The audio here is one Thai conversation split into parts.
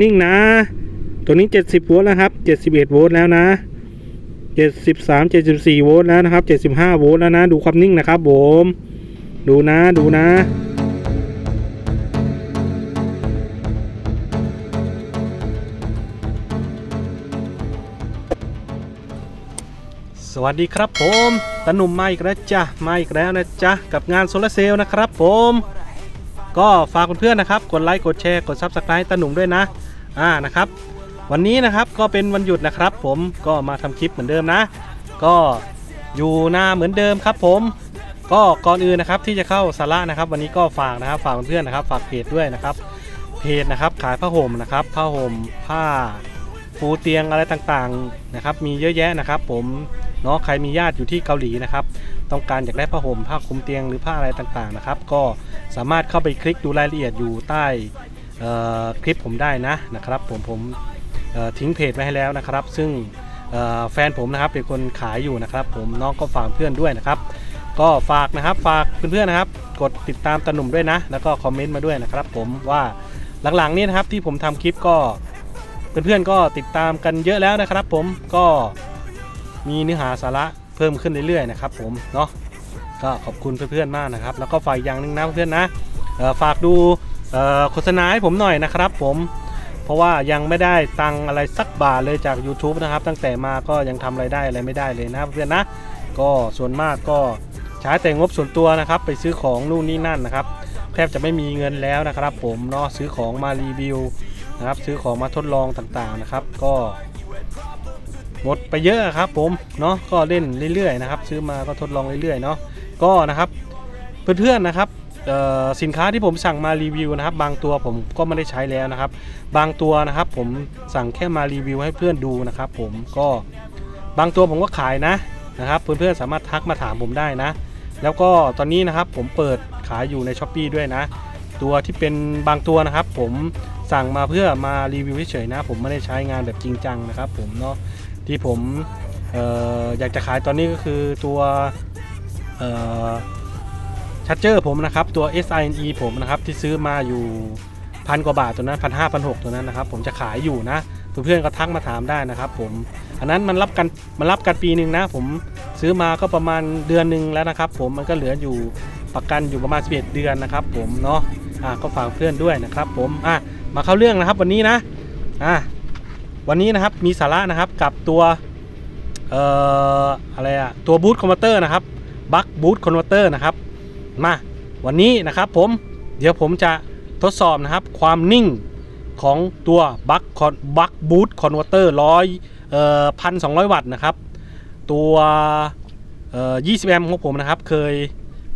นิ่งนะ ตัวนี้ 70 โวลต์แล้วครับ 71 โวลต์แล้วนะ 73 74 โวลต์แล้วนะครับ 75 โวลต์แล้วนะ ดูความนิ่งนะครับผม ดูนะ ดูนะสวัสดีครับผมตาหนุ่มมาอีกแล้วจ้ะมาอีกแล้วนะจ๊ะกับงานโซลาร์เซลล์นะครับผม ก็ฝากเพื่อนๆนะครับ กดไลค์ กดแชร์ กด Subscribe ตาหนุ่มด้วยนะ อ่านะครับ วันนี้นะครับก็เป็นวันหยุดนะครับ ผมก็มาทำคลิปเหมือนเดิมนะ ก็อยู่หน้าเหมือนเดิมครับ ผมก็ก่อนอื่นนะครับที่จะเข้าสาระนะครับ วันนี้ก็ฝากนะครับฝากเพื่อนๆนะครับ ฝากเพจด้วยนะครับ เพจนะครับขายผ้าห่มนะครับผ้าห่มผ้าปูเตียงอะไรต่างๆนะครับ มีเยอะแยะนะครับ ผมเนาะใครมีญาติอยู่ที่เกาหลีนะครับ ต้องการอยากได้ผ้าห่มผ้าคลุมเตียงหรือผ้าอะไรต่างๆนะครับ ก็สามารถเข้าไปคลิกดูรายละเอียดอยู่ใต้ คลิปผมได้นะนะครับผมผมทิ้งเพจไว้ให้แล้วนะครับ ซึ่งแฟนผมนะครับเป็นคนขายอยู่นะครับ ผมน้องก็ฝากเพื่อนด้วยนะครับ ก็ฝากนะครับฝากเพื่อนๆนะครับ กดติดตามตาหนุ่มด้วยนะ แล้วก็คอมเมนต์มาด้วยนะครับ ผมว่าหลังๆนี้นะครับที่ผมทำคลิปก็เพื่อนๆก็ติดตามกันเยอะแล้วนะครับ ผมก็มีเนื้อหาสาระเพิ่มขึ้นเรื่อยๆนะครับ ผมเนาะก็ขอบคุณเพื่อนๆมากนะครับ แล้วก็ฝากอย่างหนึ่งนะเพื่อนๆนะฝากดู โฆษณาให้ผมหน่อยนะครับผมเพราะว่ายังไม่ได้ตังอะไรสักบาทเลยจาก YouTube นะครับ ตั้งแต่มาก็ยังทำอะไรได้อะไรไม่ได้เลยนะเพื่อนนะ ก็ส่วนมากก็ใช้แต่งบส่วนตัวนะครับ ไปซื้อของนู่นนี่นั่นนะครับ แทบจะไม่มีเงินแล้วนะครับ ผมเนาะซื้อของมารีวิวนะครับ ซื้อของมาทดลองต่างๆนะครับ ก็หมดไปเยอะครับผมเนาะก็เล่นเรื่อยๆนะครับ ซื้อมาก็ทดลองเรื่อยๆเนาะก็นะครับเพื่อนๆนะครับ สินค้าที่ผมสั่งมารีวิวนะครับ บางตัวผมก็ไม่ได้ใช้แล้วนะครับ บางตัวนะครับ ผมสั่งแค่มารีวิวให้เพื่อนดูนะครับ ผมก็บางตัวผมก็ขายนะนะครับเพื่อนๆสามารถทักมาถามผมได้นะ แล้วก็ตอนนี้นะครับผมเปิดขายอยู่ใน s h อ p e e ด้วยนะ ตัวที่เป็นบางตัวนะครับ ผมสั่งมาเพื่อมารีวิวเฉยๆนะ ผมไม่ได้ใช้งานแบบจริงจังนะครับ ผมเนาะที่ผมอออยากจะขายตอนนี้ก็คือตัว ชัดเจอร์ผมนะครับ ตัว SINE ผมนะครับ ที่ซื้อมาอยู่พันกว่าบาทตัวนั้นพันห้าพันหกตัวนั้นนะครับ ผมจะขายอยู่นะเพื่อนๆก็ทักมาถามได้นะครับผมอันนั้นมันรับกันมันรับกันปีหนึ่งนะ ผมซื้อมาก็ประมาณเดือนหนึ่งแล้วนะครับ ผมมันก็เหลืออยู่ประกันอยู่ประมาณ11เดือนนะครับ ผมเนาะอะก็ฝากเพื่อนด้วยนะครับ ผมอะมาเข้าเรื่องนะครับวันนี้นะอะวันนี้นะครับมีสาระนะครับกับตัวเอ่ออะไรอะตัวบูทคอนเวอร์เตอร์นะครับบัคบูทคอนเวอร์เตอร์นะครับ มาวันนี้นะครับผมเดี๋ยวผมจะทดสอบนะครับความนิ่งของตัวบัคคอนบัคบูทคอนเวอร์เตอร์ร้อยเอ่อพันสองวัตต์นะครับ ตัวเอ่อ20แอมป์ของผมนะครับ เคย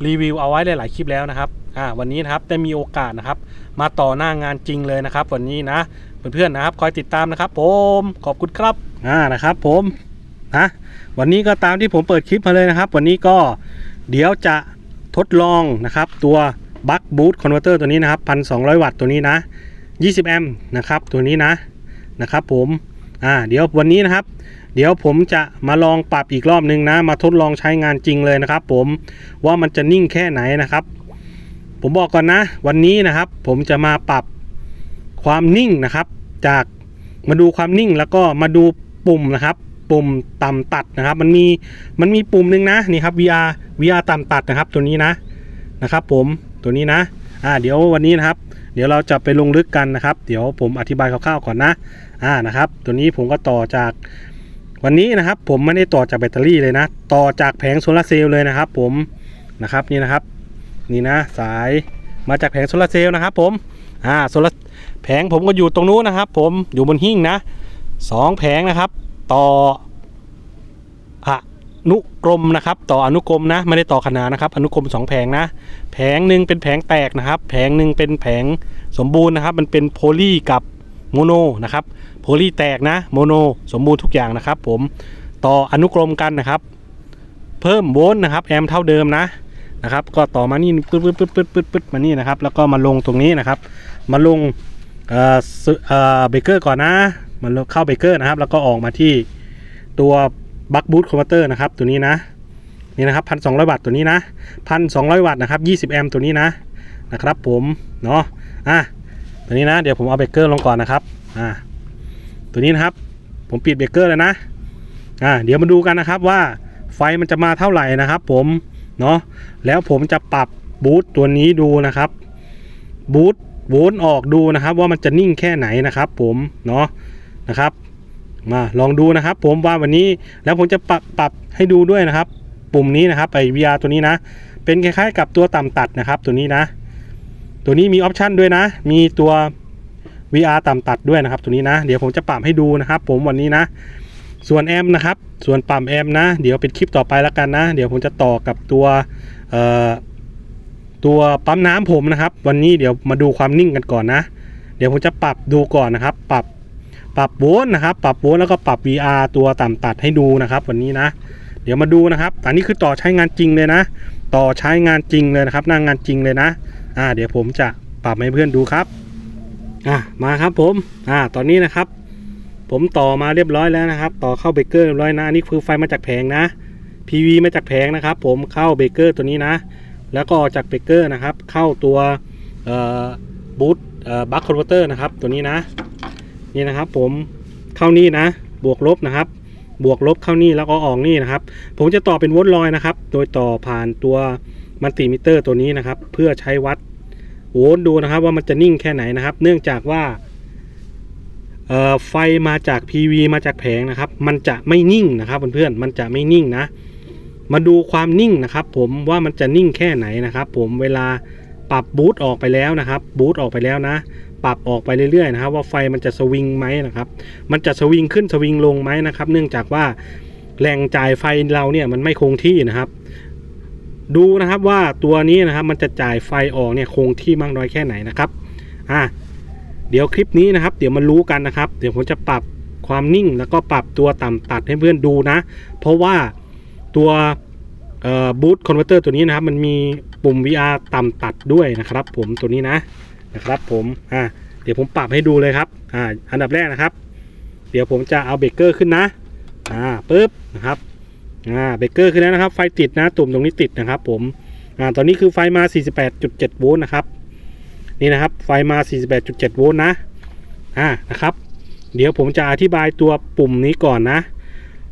รีวิวเอาไว้หลาย ๆ คลิปแล้วนะครับอ่าวันนี้นะครับได้มีโอกาสนะครับ มาต่อหน้างานจริงเลยนะครับ วันนี้นะเพื่อนๆนะครับ คอยติดตามนะครับ ผมขอบคุณครับอ่านะครับผมนะวันนี้ก็ตามที่ผมเปิดคลิปมาเลยนะครับ วันนี้ก็เดี๋ยวจะ ทดลองนะครับตัวบัคบูทคอนเวอร์เตอร์ตัวนี้นะครับ 1,200 วัตต์ตัวนี้นะ 20 แอมป์นะครับตัวนี้นะนะครับผมอ่าเดี๋ยววันนี้นะครับ เดี๋ยวผมจะมาลองปรับอีกรอบนึงนะ มาทดลองใช้งานจริงเลยนะครับ ผมว่ามันจะนิ่งแค่ไหนนะครับ ผมบอกก่อนนะ วันนี้นะครับ ผมจะมาปรับความนิ่งนะครับ จากมาดูความนิ่งแล้วก็มาดูปุ่มนะครับ ปุ่มต่ำตัดนะครับ มันมีมันมีปุ่มหนึ่งนะนี่ครับ VR VR ต่ำตัดนะครับตัวนี้นะนะครับ ผมตัวนี้นะอ่าเดี๋ยววันนี้นะครับ เดี๋ยวเราจะไปลงลึกกันนะครับ เดี๋ยวผมอธิบายคร่าวๆก่อนนะอ่านะครับ ตัวนี้ผมก็ต่อจากวันนี้นะครับ ผมไม่ได้ต่อจากแบตเตอรี่เลยนะ ต่อจากแผงโซลาร์เซลล์เลยนะครับ ผมนะครับนี่นะครับ นี่นะสายมาจากแผงโซลาร์เซลล์นะครับ ผมอ่าโซลาแผงผมก็อยู่ตรงนู้นนะครับ ผมอยู่บนหิ้งนะสองแผงนะครับ ต่อ นุกรมนะครับ ต่ออนุกรมนะไม่ได้ต่อขนานนะครับ อนุกรมสองแผงนะ แผงหนึ่งเป็นแผงแตกนะครับ แผงหนึ่งเป็นแผงสมบูรณ์นะครับ มันเป็นโพลีกับโมโนนะครับโพลีแตกนะโมโนสมบูรณ์ทุกอย่างนะครับ ผมต่ออนุกรมกันนะครับ เพิ่มโวลต์นะครับ แอมป์เท่าเดิมนะนะครับ ก็ต่อมานี่ปึ๊ดปึ๊ดปึ๊ดปึ๊ดปึ๊ดปึ๊ดมานี่นะครับ แล้วก็มาลงตรงนี้นะครับ มาลงเอ่อเอ่อเบเกอร์ก่อนนะ มันเข้าเบเกอร์นะครับ แล้วก็ออกมาที่ตัว บัคบูทคอนเวอร์เตอร์นะครับตัวนี้นะนี่นะครับพันสองวัตต์ตัวนี้นะพันสองวัตต์นะครับยี่สิบแอมป์ตัวนี้นะนะครับผมเนาะอะตัวนี้นะเดี๋ยวผมเอาเบรกเกอร์ลงก่อนนะครับอ่าตัวนี้นะครับผมปิดเบรกเกอร์แล้วนะอ่าเดี๋ยวมาดูกันนะครับว่าไฟมันจะมาเท่าไหร่นะครับ ผมเนาะแล้วผมจะปรับบูตตัวนี้ดูนะครับบูตโวลต์ออกดูนะครับว่ามันจะนิ่งแค่ไหนนะครับ ผมเนาะนะครับ มาลองดูนะครับ ผมว่าวันนี้แล้วผมจะปรับปรับให้ดูด้วยนะครับ ปุ่มนี้นะครับไอ VR ตัวนี้นะ เป็นคล้ายๆ กับตัวต่ำตัดนะครับ ตัวนี้นะ ตัวนี้มีออปชันด้วยนะ มีตัว VR ต่ำตัดด้วยนะครับ ตัวนี้นะ เดี๋ยวผมจะปรับให้ดูนะครับ ผมวันนี้นะ ส่วนแอมนะครับ ส่วนปั๊มแอมนะ เดี๋ยวเป็นคลิปต่อไปแล้วกันนะ เดี๋ยวผมจะต่อกับตัวตัวปั๊มน้ำผมนะครับ วันนี้เดี๋ยวมาดูความนิ่งกันก่อนนะ เดี๋ยวผมจะปรับดูก่อนนะครับ ปรับ ปรับโวลต์นะครับ ปรับโวลต์แล้วก็ปรับ VR ตัวต่ำตัดให้ดูนะครับ วันนี้นะ เดี๋ยวมาดูนะครับ อันนี้คือต่อใช้งานจริงเลยนะ ต่อใช้งานจริงเลยนะครับหน้างงานจริงเลยนะ อ่า เดี๋ยวผมจะปรับให้เพื่อนดูครับ อะมาครับผม อ่า ตอนนี้นะครับ ผมต่อมาเรียบร้อยแล้วนะครับ ต่อเข้าเบรกเกอร์เรียบร้อยนะ อันนี้คือไฟมาจากแผงนะ PV มาจากแผงนะครับ ผมเข้าเบรกเกอร์ตัวนี้นะ แล้วก็ออกจากเบรกเกอร์นะครับ เข้าตัวบูทบัคคอนเวอร์เตอร์นะครับ ตัวนี้นะ นี่นะครับ ผมเข้านี่นะ บวกลบนะครับ บวกลบเข้านี่แล้วก็ออกนี่นะครับ ผมจะต่อเป็นโวลต์ลอยนะครับ โดยต่อผ่านตัวมัลติมิเตอร์ตัวนี้นะครับ เพื่อใช้วัดโวลต์ดูนะครับ ว่ามันจะนิ่งแค่ไหนนะครับ เนื่องจากว่าไฟมาจาก PV มาจากแผงนะครับ มันจะไม่นิ่งนะครับเพื่อนๆมันจะไม่นิ่งนะ มาดูความนิ่งนะครับ ผมว่ามันจะนิ่งแค่ไหนนะครับ ผมเวลาปรับบูตออกไปแล้วนะครับบูตออกไปแล้วนะ ปรับออกไปเรื่อยๆนะครับ ว่าไฟมันจะสวิงไหมนะครับ มันจะสวิงขึ้นสวิงลงไหมนะครับ เนื่องจากว่าแหล่งจ่ายไฟเราเนี่ยมันไม่คงที่นะครับ ดูนะครับว่าตัวนี้นะครับมันจะจ่ายไฟออกเนี่ยคงที่มากน้อยแค่ไหนนะครับอะเดี๋ยวคลิปนี้นะครับ เดี๋ยวมารู้กันนะครับ เดี๋ยวผมจะปรับความนิ่งแล้วก็ปรับตัวต่ำตัดให้เพื่อนดูนะ เพราะว่าตัวบูตคอนเวอร์เตอร์ตัวนี้นะครับ มันมีปุ่ม VR ต่ำตัดด้วยนะครับ ผมตัวนี้นะ นะครับผมอะเดี๋ยวผมปรับให้ดูเลยครับอ่าอันดับแรกนะครับ เดี๋ยวผมจะเอาเบรกเกอร์ขึ้นนะอ่าปึ๊บนะครับอ่าเบรกเกอร์ขึ้นแล้วนะครับ ไฟติดนะตุ่มตรงนี้ติดนะครับ ผมอ่าตอนนี้คือไฟมา 48.7 โวลต์นะครับนี่นะครับไฟมา 48.7 โวลต์นะอ่านะครับ เดี๋ยวผมจะอธิบายตัวปุ่มนี้ก่อนนะ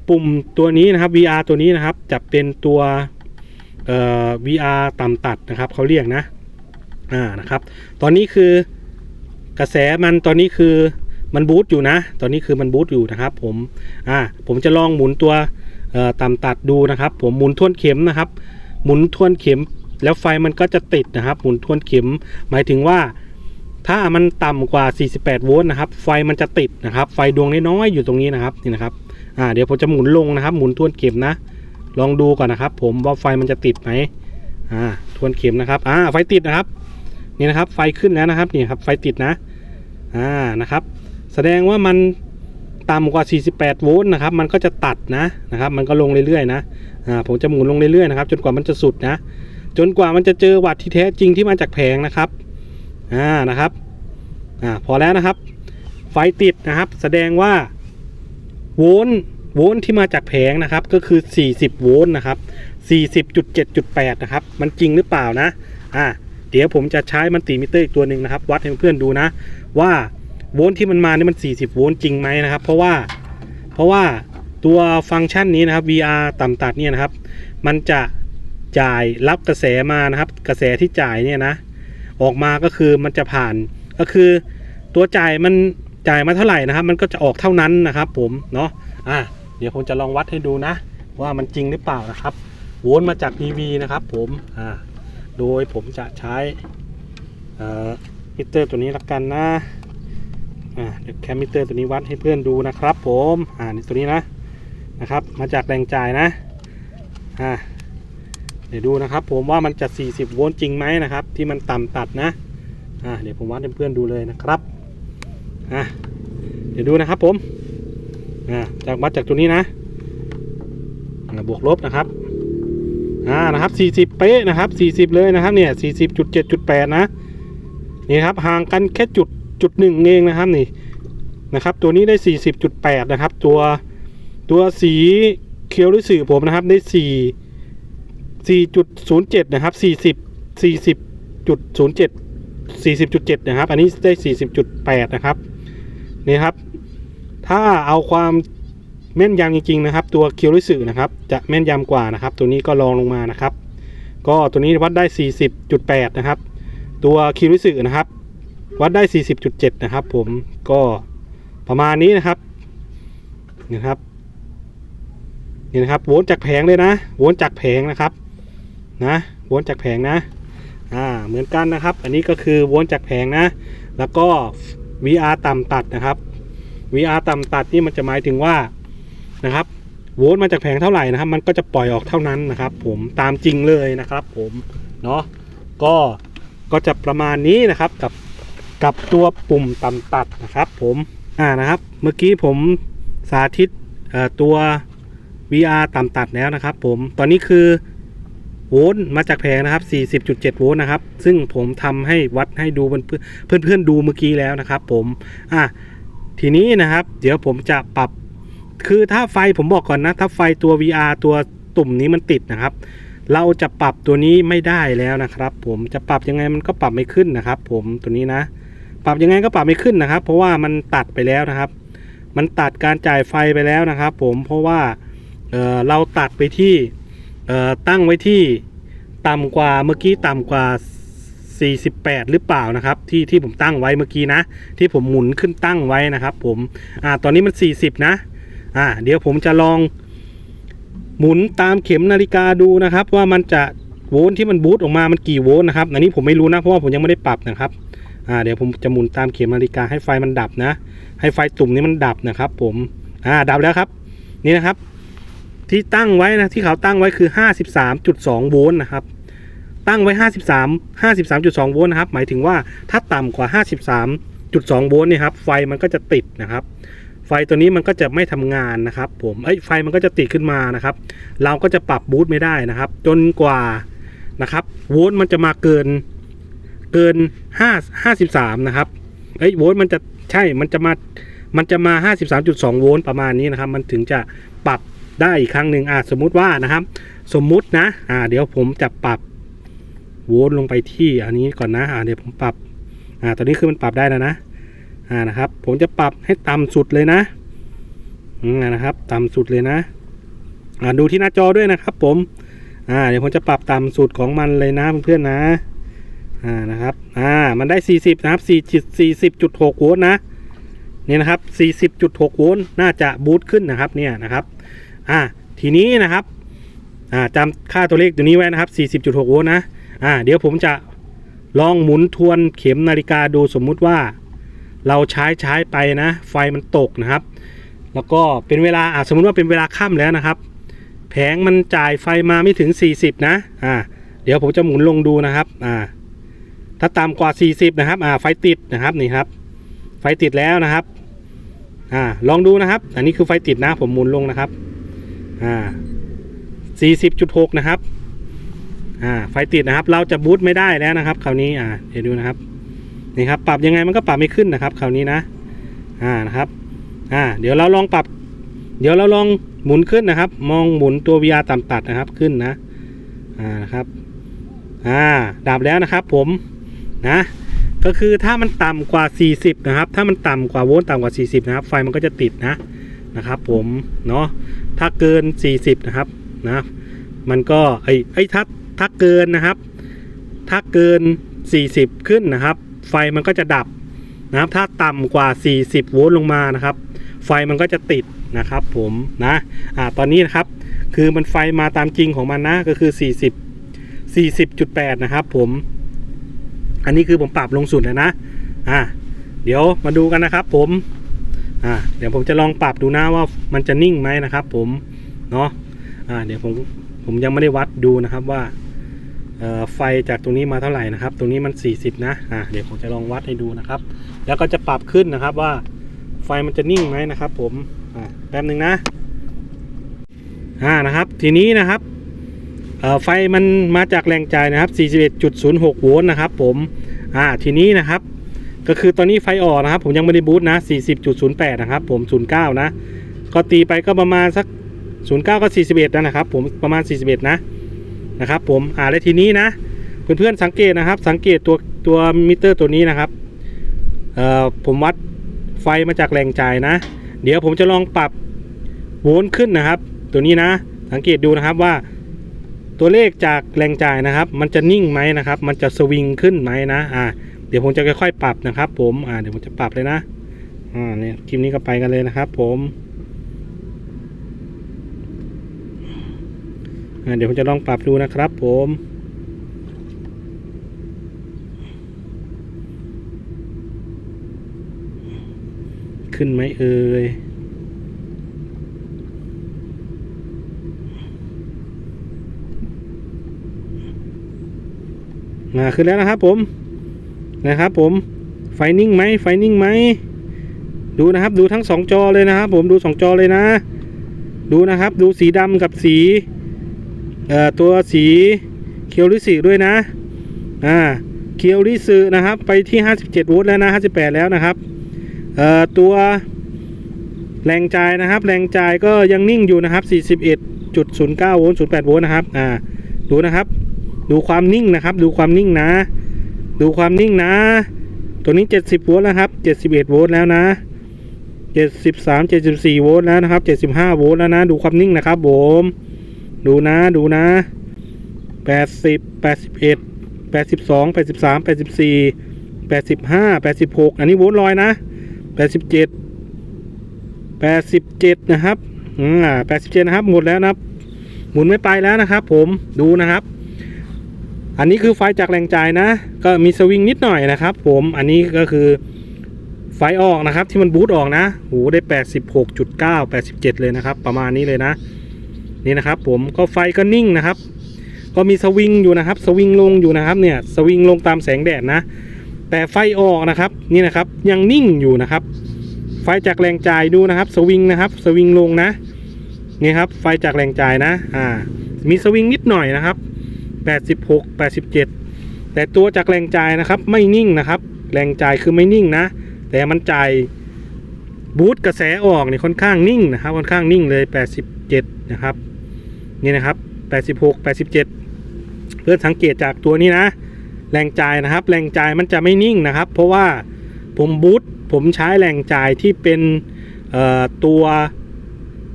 ปุ่มตัวนี้นะครับ VR ตัวนี้นะครับจะเป็นตัวเอ่อ VR ต่ำตัดนะครับเขาเรียกนะ อ่านะครับ ตอนนี้คือกระแสมันตอนนี้คือมันบูตอยู่นะ ตอนนี้คือมันบูตอยู่นะครับผมอ่าผมจะลองหมุนตัวต่ำตัดดูนะครับ ผมหมุนทวนเข็มนะครับ หมุนทวนเข็มแล้วไฟมันก็จะติดนะครับ หมุนทวนเข็มหมายถึงว่า ถ้ามันต่ำกว่า 48 โวลต์นะครับ ไฟมันจะติดนะครับ ไฟดวงน้อยๆอยู่ตรงนี้นะครับนี่นะครับอ่าเดี๋ยวผมจะหมุนลงนะครับ หมุนทวนเข็มนะ ลองดูก่อนนะครับ ผมว่าไฟมันจะติดไหมอ่าทวนเข็มนะครับอ่าไฟติดนะครับ นี่นะครับไฟขึ้นแล้วนะครับนี่ครับไฟติดนะอ่านะครับ แสดงว่ามันต่ำกว่า 48 โวลต์นะครับมันก็จะตัดนะนะครับ มันก็ลงเรื่อยๆนะอ่าผมจะหมุนลงเรื่อยๆนะครับจนกว่ามันจะสุดนะ จนกว่ามันจะเจอวัตที่แท้จริงที่มาจากแผงนะครับอ่านะครับอ่าพอแล้วนะครับ ไฟติดนะครับ แสดงว่าโวลต์โวลต์ที่มาจากแผงนะครับก็คือ 40 โวลต์นะครับ40.7.8 นะครับ มันจริงหรือเปล่านะอ่า เดี๋ยวผมจะใช้มันติมิเตอร์อีกตัวหนึ่งนะครับ วัดให้เพื่อนดูนะ ว่าโวลต์ที่มันมานี่มัน 40 โวลต์จริงไหมนะครับ เพราะว่าเพราะว่าตัวฟังก์ชันนี้นะครับ VR ต่ำตัดเนี่ยนะครับ มันจะจ่ายรับกระแสมานะครับ กระแสที่จ่ายเนี่ยนะ ออกมาก็คือมันจะผ่านก็คือ ตัวจ่ายมันจ่ายมาเท่าไหร่นะครับ มันก็จะออกเท่านั้นนะครับ ผมเนาะอะเดี๋ยวผมจะลองวัดให้ดูนะ ว่ามันจริงหรือเปล่านะครับโวลต์มาจาก PV นะครับ ผมอ่า โดยผมจะใช้มิเตอร์ตัวนี้ละกันนะเดี๋ยวแคมมิเตอร์ตัวนี้วัดให้เพื่อนดูนะครับ ผมอ่านี่ตัวนี้นะนะครับ มาจากแรงจ่ายนะอ่าเดี๋ยวดูนะครับ ผมว่ามันจะ 40 โวลต์จริงไหมนะครับ ที่มันต่ำตัดนะอ่าเดี๋ยวผมวัดให้เพื่อนดูเลยนะครับอ่าเดี๋ยวดูนะครับผมอ่าจากวัดจากตัวนี้นะบวกลบนะครับ อ่านะครับ40เป๊ะนะครับ40 เลยนะครับเนี่ย40.7.8 นะนี่ครับห่างกันแค่จุดจุดหนึ่งเองนะครับนี่นะครับ ตัวนี้ได้ 40.8 นะครับ ตัวตัวสีเขียวหรือสื่อผมนะครับได้ 4 4.07 นะครับ 40 40.07 40.7 นะครับ อันนี้ได้ 40.8 นะครับนี่ครับ ถ้าเอาความ แม่นยำจริงๆนะครับ ตัวเคียวริสึนะครับจะแม่นยำกว่านะครับ ตัวนี้ก็ลองลงมานะครับ ก็ตัวนี้วัดได้ 40.8 นะครับ ตัวคิริสึนะครับ วัดได้ 40.7 นะครับ ผมก็ประมาณนี้นะครับนี่นะครับนี่นะครับโวลต์จากแผงเลยนะโวลต์จากแผงนะครับนะโวลต์จากแผงนะอ่าเหมือนกันนะครับ อันนี้ก็คือโวลต์จากแผงนะ แล้วก็ VR ต่ำตัดนะครับ VR ต่ำตัดนี่มันจะหมายถึงว่า นะครับโวลต์มาจากแผงเท่าไหร่นะครับ มันก็จะปล่อยออกเท่านั้นนะครับ ผมตามจริงเลยนะครับ ผมเนาะก็ก็จะประมาณนี้นะครับกับกับตัวปุ่มต่ำตัดนะครับ ผมอ่านะครับ เมื่อกี้ผมสาธิตตัว VR ต่ำตัดแล้วนะครับ ผมตอนนี้คือโวลต์มาจากแผงนะครับ 40.7 โวลต์นะครับ ซึ่งผมทำให้วัดให้ดูเพื่อนเพื่อนเพื่อนๆดูเมื่อกี้แล้วนะครับ ผมอะทีนี้นะครับ เดี๋ยวผมจะปรับ คือถ้าไฟผมบอกก่อนนะ ถ้าไฟตัว VR ตัวตุ่มนี้มันติดนะครับ เราจะปรับตัวนี้ไม่ได้แล้วนะครับ ผมจะปรับยังไงมันก็ปรับไม่ขึ้นนะครับ ผมตัวนี้นะ ปรับยังไงก็ปรับไม่ขึ้นนะครับ เพราะว่ามันตัดไปแล้วนะครับ มันตัดการจ่ายไฟไปแล้วนะครับ ผมเพราะว่าเเราตัดไปที่ตั้งไว้ที่ต่ำกว่าเมื่อกี้ต่ำกว่า 48 หรือเปล่านะครับ ที่ที่ผมตั้งไว้เมื่อกี้นะ ที่ผมหมุนขึ้นตั้งไว้นะครับ ผมอ่าตอนนี้มัน 40 นะ อ่าเดี๋ยวผมจะลองหมุนตามเข็มนาฬิกาดูนะครับ ว่ามันจะโวลต์ที่มันบูตออกมามันกี่โวลต์นะครับอันนี้ผมไม่รู้นะเพราะว่าผมยังไม่ได้ปรับนะครับอ่าเดี๋ยวผมจะหมุนตามเข็มนาฬิกาให้ไฟมันดับนะ ให้ไฟตุ่มนี้มันดับนะครับ ผมอ่าดับแล้วครับ นี่นะครับ ที่ตั้งไว้นะที่เขาตั้งไว้คือ 53.2 โวลต์นะครับตั้งไว้ 53 53.2 โวลต์นะครับ หมายถึงว่าถ้าต่ำกว่า 53.2 โวลต์เนี่ยครับ ไฟมันก็จะติดนะครับ ไฟตัวนี้มันก็จะไม่ทำงานนะครับ ผมเอ้ยไฟมันก็จะติดขึ้นมานะครับ เราก็จะปรับบูตไม่ได้นะครับ จนกว่านะครับโวลต์มันจะมาเกินเกิน5 53นะครับเอ้ยโวลต์มันจะใช่มันจะมามันจะมา 53.2 โวลต์ประมาณนี้นะครับ มันถึงจะปรับได้อีกครั้งหนึ่งอ่าสมมุติว่านะครับ สมมุตินะอ่าเดี๋ยวผมจะปรับโวลต์ลงไปที่อันนี้ก่อนนะอ่าเดี๋ยวผมปรับอ่าตอนนี้คือมันปรับได้แล้วนะ อ่านะครับ ผมจะปรับให้ต่ำสุดเลยนะอืมนะครับ ต่ำสุดเลยนะอ่าดูที่หน้าจอด้วยนะครับผมอ่าเดี๋ยวผมจะปรับต่ำสุดของมันเลยนะเพื่อนๆนะอ่านะครับอ่ามันได้ 40 นะครับ4 40.6โวลต์นะนี่นะครับ 40.6โวลต์น่าจะบูตขึ้นนะครับเนี่ยนะครับอ่าทีนี้นะครับอ่าจำค่าตัวเลขตัวนี้ไว้นะครับ 40.6โวลต์นะอ่าเดี๋ยวผมจะลองหมุนทวนเข็มนาฬิกาดูสมมุติว่า เราใช้ใช้ไปนะ ไฟมันตกนะครับ แล้วก็เป็นเวลาอะสมมุติว่าเป็นเวลาค่ำแล้วนะครับ แผงมันจ่ายไฟมาไม่ถึง 40 นะอ่าเดี๋ยวผมจะหมุนลงดูนะครับอ่าถ้าต่ำกว่า 40 นะครับอ่าไฟติดนะครับนี่ครับ ไฟติดแล้วนะครับอ่าลองดูนะครับ อันนี้คือไฟติดนะผมหมุนลงนะครับอ่า40.6 นะครับอ่าไฟติดนะครับ เราจะบูตไม่ได้แล้วนะครับ คราวนี้อ่าเดี๋ยวดูนะครับ นี่ครับปรับยังไงมันก็ปรับไม่ขึ้นนะครับคราวนี้นะอ่านะครับอ่าเดี๋ยวเราลองปรับ เดี๋ยวเราลองหมุนขึ้นนะครับ มองหมุนตัว VR ต่ำตัดนะครับขึ้นนะอ่านะครับอ่าดับแล้วนะครับผมนะก็คือถ้ามันต่ำกว่า 40 นะครับ ถ้ามันต่ำกว่าโวลต์ต่ำกว่า 40 นะครับ ไฟมันก็จะติดนะนะครับ ผมเนาะถ้าเกิน 40 นะครับนะมันก็ไอ้ไอ้ถ้าถ้าเกินนะครับ ถ้าเกิน 40 ขึ้นนะครับ ไฟมันก็จะดับนะครับ ถ้าต่ำกว่า 40 โวลต์ลงมานะครับ ไฟมันก็จะติดนะครับผมนะอ่าตอนนี้นะครับ คือมันไฟมาตามจริงของมันนะก็คือ 40 40.8 นะครับ ผม อันนี้คือผมปรับลงสุดแล้วนะอ่าเดี๋ยวมาดูกันนะครับ ผมอ่าเดี๋ยวผมจะลองปรับดูนะว่ามันจะนิ่งไหมนะครับ ผมเนาะอ่าเดี๋ยวผมผมยังไม่ได้วัดดูนะครับว่า ไฟจากตรงนี้มาเท่าไหร่นะครับ ตรงนี้มัน 40 นะอ่าเดี๋ยวผมจะลองวัดให้ดูนะครับ แล้วก็จะปรับขึ้นนะครับว่าไฟมันจะนิ่งไหมนะครับ ผมอ่าแป๊บหนึ่งนะอ่านะครับ ทีนี้นะครับเอ่อไฟมันมาจากแรงจ่ายนะครับ 41.06 โวลต์นะครับ ผมอ่าทีนี้นะครับ ก็คือตอนนี้ไฟออกนะครับ ผมยังไม่ได้บูตนะ 40.08 นะครับผม 09 นะ ก็ตีไปก็ประมาณสัก 09 ก็ 41 นะครับ ผมประมาณ 41 นะ นะครับ ผมอ่าและทีนี้นะเพื่อนๆสังเกตนะครับ สังเกตตัวตัวมิเตอร์ตัวนี้นะครับเอ่อผมวัดไฟมาจากแรงจ่ายนะ เดี๋ยวผมจะลองปรับโวลต์ขึ้นนะครับ ตัวนี้นะ สังเกตดูนะครับว่า ตัวเลขจากแรงจ่ายนะครับ มันจะนิ่งไหมนะครับ มันจะสวิงขึ้นไหมนะอ่าเดี๋ยวผมจะค่อยๆปรับนะครับ ผมอ่าเดี๋ยวผมจะปรับเลยนะอ่าเนี่ยคลิปนี้ก็ไปกันเลยนะครับ ผมอ่า เดี๋ยวผมจะลองปรับดูนะครับผมขึ้นไหมเอ่ยมาขึ้นแล้วนะครับผมนะครับผมไฟนิ่งไหมไฟนิ่งไหมดูนะครับดูทั้งสองจอเลยนะครับผมดูสองจอเลยนะ ดูนะครับดูสีดำกับสี ตัวสีเคียวริสึด้วยนะอ่าเคียวริสึนะครับไปที่ 57 โวลต์แล้วนะ 58 แล้วนะครับเอ่อตัวแรงจ่ายนะครับ แรงจ่ายก็ยังนิ่งอยู่นะครับ 41.09 โวลต์ 08 โวลต์นะครับอ่าดูนะครับ ดูความนิ่งนะครับ ดูความนิ่งนะ ดูความนิ่งนะ ตัวนี้ 70 โวลต์แล้วครับ 71 โวลต์แล้วนะ73 74 โวลต์แล้วนะครับ 75 โวลต์แล้วนะ ดูความนิ่งนะครับผม ดูนะดูนะ80 81 82 83 84 85 86อันนี้โวลต์ลอยนะ87 87นะครับอืมอ่า87นะครับ หมดแล้วนะครับ หมุนไม่ไปแล้วนะครับ ผมดูนะครับ อันนี้คือไฟจากแรงจ่ายนะ ก็มีสวิงนิดหน่อยนะครับ ผมอันนี้ก็คือไฟออกนะครับที่มันบูตออกนะโหได้86.9 87เลยนะครับ ประมาณนี้เลยนะ นี่นะครับ ผมก็ไฟก็นิ่งนะครับ ก็มีสวิงอยู่นะครับ สวิงลงอยู่นะครับเนี่ยสวิงลงตามแสงแดดนะ แต่ไฟออกนะครับนี่นะครับยังนิ่งอยู่นะครับ ไฟจากแรงจ่ายดูนะครับ สวิงนะครับ สวิงลงนะนี่ครับไฟจากแรงจ่ายนะอ่ามีสวิงนิดหน่อยนะครับ 86 87 แต่ตัวจากแรงจ่ายนะครับไม่นิ่งนะครับ แรงจ่ายคือไม่นิ่งนะ แต่มันจ่ายบูตกระแสออกเนี่ยค่อนข้างนิ่งนะครับ ค่อนข้างนิ่งเลย 87 นะครับ นี่นะครับ 86 87 เพื่อสังเกตจากตัวนี้นะ แรงจ่ายนะครับ แรงจ่ายมันจะไม่นิ่งนะครับ เพราะว่าผมบูตผมใช้แรงจ่ายที่เป็นตัว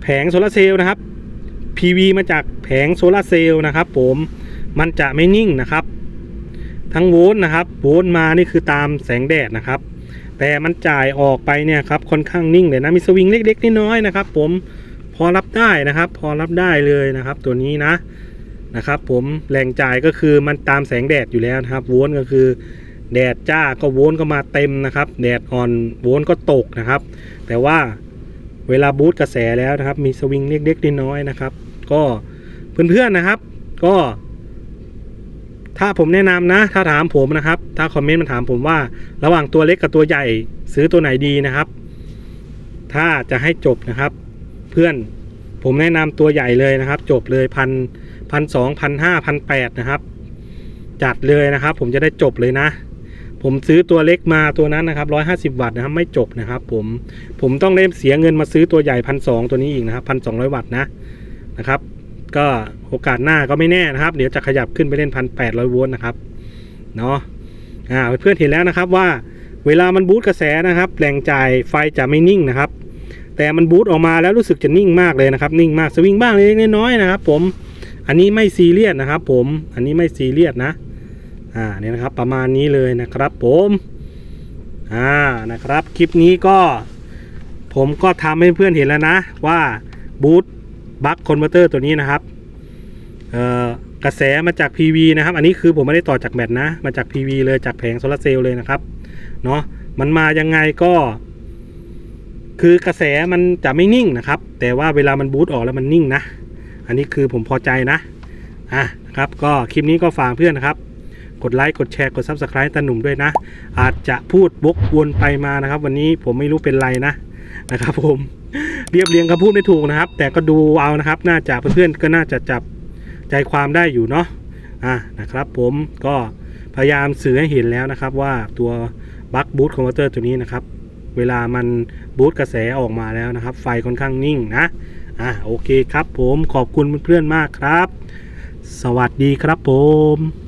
แผงโซลาร์เซลล์นะครับ PV มาจากแผงโซลาร์เซลล์นะครับ ผมมันจะไม่นิ่งนะครับ ทั้งโวลต์นะครับโวลต์มานี่คือตามแสงแดดนะครับ แต่มันจ่ายออกไปเนี่ยครับค่อนข้างนิ่งเลยนะมีสวิงเล็กๆน้อยๆนะครับ ผม พอรับได้นะครับ พอรับได้เลยนะครับ ตัวนี้นะนะครับ ผมแรงจ่ายก็คือมันตามแสงแดดอยู่แล้วนะครับโวลต์ก็คือ แดดจ้าก็โวลต์ก็มาเต็มนะครับ แดดอ่อนโวลต์ก็ตกนะครับ แต่ว่าเวลาบูตกระแสแล้วนะครับ มีสวิงเล็กๆน้อยๆนะครับ ก็เพื่อนๆนะครับ ก็ ถ้าผมแนะนำนะ ถ้าถามผมนะครับ ถ้าคอมเมนต์มาถามผมว่า ระหว่างตัวเล็กกับตัวใหญ่ซื้อตัวไหนดีนะครับ ถ้าจะให้จบนะครับ พื่อนผมแนะนำตัวใหญ่เลยนะครับ จบเลยพันพันสองพันห้าพันแปดนะครับ จัดเลยนะครับ ผมจะได้จบเลยนะ ผมซื้อตัวเล็กมาตัวนั้นนะครับร้อยห้าสิบวัตต์นะครับ ไม่จบนะครับ ผมผมต้องได้เสียเงินมาซื้อตัวใหญ่พันสองตัวนี้อีกนะครับพันสองร้อยวัตต์นะนะครับ ก็โอกาสหน้าก็ไม่แน่นะครับ เดี๋ยวจะขยับขึ้นไปเล่นพันแปดร้อยโวลต์นะครับเนาะอ่าเพื่อนเห็นแล้วนะครับว่าเวลามันบูตกระแสนะครับแรงจ่ายไฟจะไม่นิ่งนะครับ แต่มันบูตออกมาแล้วรู้สึกจะนิ่งมากเลยนะครับ นิ่งมากสวิงบ้างเล็กน้อยนะครับ ผม อันนี้ไม่ซีเรียสนะครับ ผม อันนี้ไม่ซีเรียสนะ อ่าเนี่ยนะครับ ประมาณนี้เลยนะครับ ผม อ่านะครับ คลิปนี้ก็ ผมก็ทำให้เพื่อนเห็นแล้วนะ ว่าบูตบัคคอนเวอร์เตอร์ตัวนี้นะครับ เอ่อกระแสมาจาก PV นะครับ อันนี้คือผมไม่ได้ต่อจากแบตนะ มาจาก PV เลยจากแผงโซลาร์เซลล์เลยนะครับ เนาะมันมายังไงก็ คือกระแสมันจะไม่นิ่งนะครับ แต่ว่าเวลามันบูตออกแล้วมันนิ่งนะ อันนี้คือผมพอใจนะอะนะครับก็คลิปนี้ก็ฝากเพื่อนนะครับกดไลค์กดแชร์กด Subscribe ตาหนุ่มด้วยนะ อาจจะพูดวกวนไปมานะครับ วันนี้ผมไม่รู้เป็นไรนะนะครับ ผมเรียบเรียงคำพูดไม่ถูกนะครับ แต่ก็ดูเอานะครับ น่าจะเพื่อนๆก็น่าจะจับใจความได้อยู่เนาะอะนะครับ ผมก็พยายามสื่อให้เห็นแล้วนะครับว่าตัวบัคบูตคอนเวเตอร์ตัวนี้นะครับ เวลามันบูตกระแสออกมาแล้วนะครับ ไฟค่อนข้างนิ่งนะอะโอเคครับผมขอบคุณเพื่อนๆมากครับ สวัสดีครับผม